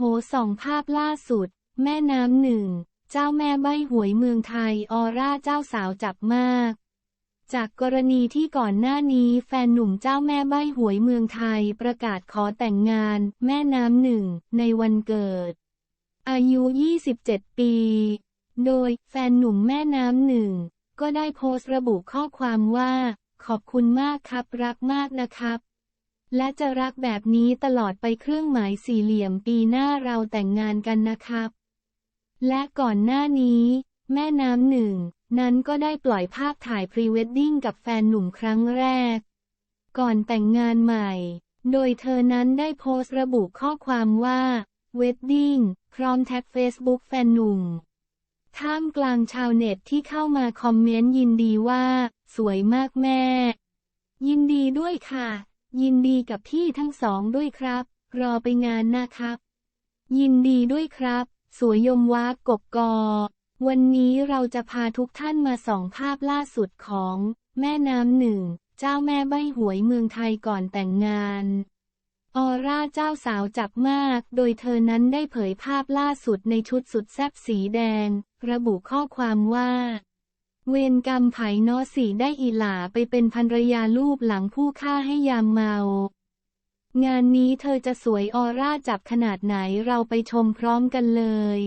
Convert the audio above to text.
หส่องภาพล่าสุด แม่น้ำหนึ่ง เจ้าแม่ใบหวยเมืองไทยออร่าเจ้าสาวจับมาก จากกรณีที่ก่อนหน้านี้แฟนหนุ่มเจ้าแม่ใบหวยเมืองไทยประกาศขอแต่งงาน แม่น้ำหนึ่ง ในวันเกิด อายุ 27 ปี โดยแฟนหนุ่มแม่น้ำหนึ่ง ก็ได้โพสต์ระบุข้อความว่า ขอบคุณมากครับรักมากนะครับ และจะรักแบบนี้ตลอดไปเครื่องหมายสี่เหลี่ยมปีหน้าเราแต่งงานกันนะครับ และก่อนหน้านี้ แม่น้ำหนึ่ง นั้นก็ได้ปล่อยภาพถ่ายพรีเวดดิ้งกับแฟนหนุ่มครั้งแรก ก่อนแต่งงานใหม่ โดยเธอนั้นได้โพสต์ระบุข้อความว่าเวดดิ้งพร้อมแท็กเฟซบุ๊กแฟนหนุ่ม ท่ามกลางชาวเน็ตที่เข้ามาคอมเมนต์ยินดีว่า สวยมากแม่ ยินดีด้วยค่ะ ยินดีกับพี่ทั้งสองด้วยครับ รอไปงานนะครับ ยินดีด้วยครับ สวยยมวากกบกอ วันนี้เราจะพาทุกท่านมาส่องภาพล่าสุดของ แม่น้ำหนึ่ง เจ้าแม่ใบหวยเมืองไทยก่อนแต่งงานออร่าเจ้าสาวจับมาก โดยเธอนั้นได้เผยภาพล่าสุดในชุดสุดแซ่บสีแดง ระบุข้อความว่า เวรกรรมไผ่นอสีได้อีหลาไปเป็นภรรยาลูบหลังผู้ฆ่าให้ยามเมา งานนี้เธอจะสวยออร่าจับขนาดไหนเราไปชมพร้อมกันเลย